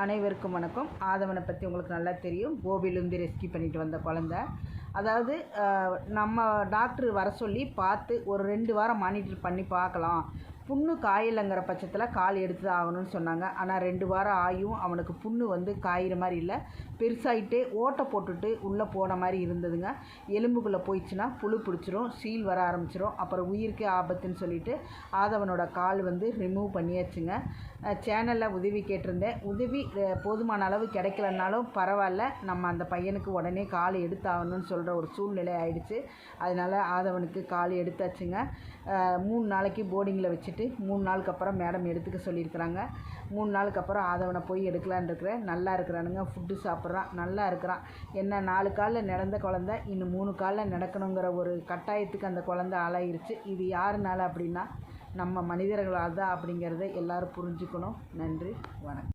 அனைவருக்கும் வணக்கம். ஆதவனை பற்றி உங்களுக்கு நல்லா தெரியும். கோபிலேருந்து ரெஸ்கியூ பண்ணிட்டு வந்த குழந்த. அதாவது நம்ம டாக்டர் வர சொல்லி பார்த்து ஒரு ரெண்டு வாரம் மானிட்டர் பண்ணி பார்க்கலாம். புண்ணு காயலைங்கிற பட்சத்தில் கால் எடுத்து தான் ஆகணும்னு சொன்னாங்க. ஆனால் ரெண்டு வாரம் ஆயும் அவனுக்கு புண்ணு வந்து காயிற மாதிரி இல்லை. பெருசாகிட்டே ஓட்டை போட்டுட்டு உள்ளே போன மாதிரி இருந்ததுங்க. எலும்புக்குள்ளே போயிடுச்சுன்னா புழு பிடிச்சிரும் சீல் வர ஆரம்பிச்சிரும். அப்புறம் உயிருக்கே ஆபத்துன்னு சொல்லிட்டு ஆதவனோட கால் வந்து ரிமூவ் பண்ணியாச்சுங்க. சேனலில் உதவி கேட்டிருந்தேன். உதவி போதுமான அளவு கிடைக்கலனாலும் பரவாயில்ல. நம்ம அந்த பையனுக்கு உடனே கால் எடுத்தாகணும்னு சொல்கிற ஒரு சூழ்நிலை ஆயிடுச்சு. அதனால் ஆதவனுக்கு கால் எடுத்தாச்சுங்க. மூணு நாளைக்கு போர்டிங்கில் வச்சுட்டு மூணு நாளுக்கு அப்புறம் மேடம் எடுத்துக்க சொல்லியிருக்கிறாங்க. மூணு நாளுக்கு அப்புறம் ஆதவனை போய் எடுக்கலான்னு இருக்கிறேன். நல்லா இருக்கிறானுங்க ஃபுட்டு சாப்பிட்றான் நல்லா இருக்கிறான். என்ன நாலு காலில் நடந்த குழந்த இன்னும் மூணு காலில் நடக்கணுங்கிற ஒரு கட்டாயத்துக்கு அந்த குழந்த ஆளாயிருச்சு. இது யாருனால அப்படின்னா நம்ம மனிதர்களால் தான் அப்படிங்கிறத எல்லாரும் புரிஞ்சுக்கணும். நன்றி வணக்கம்.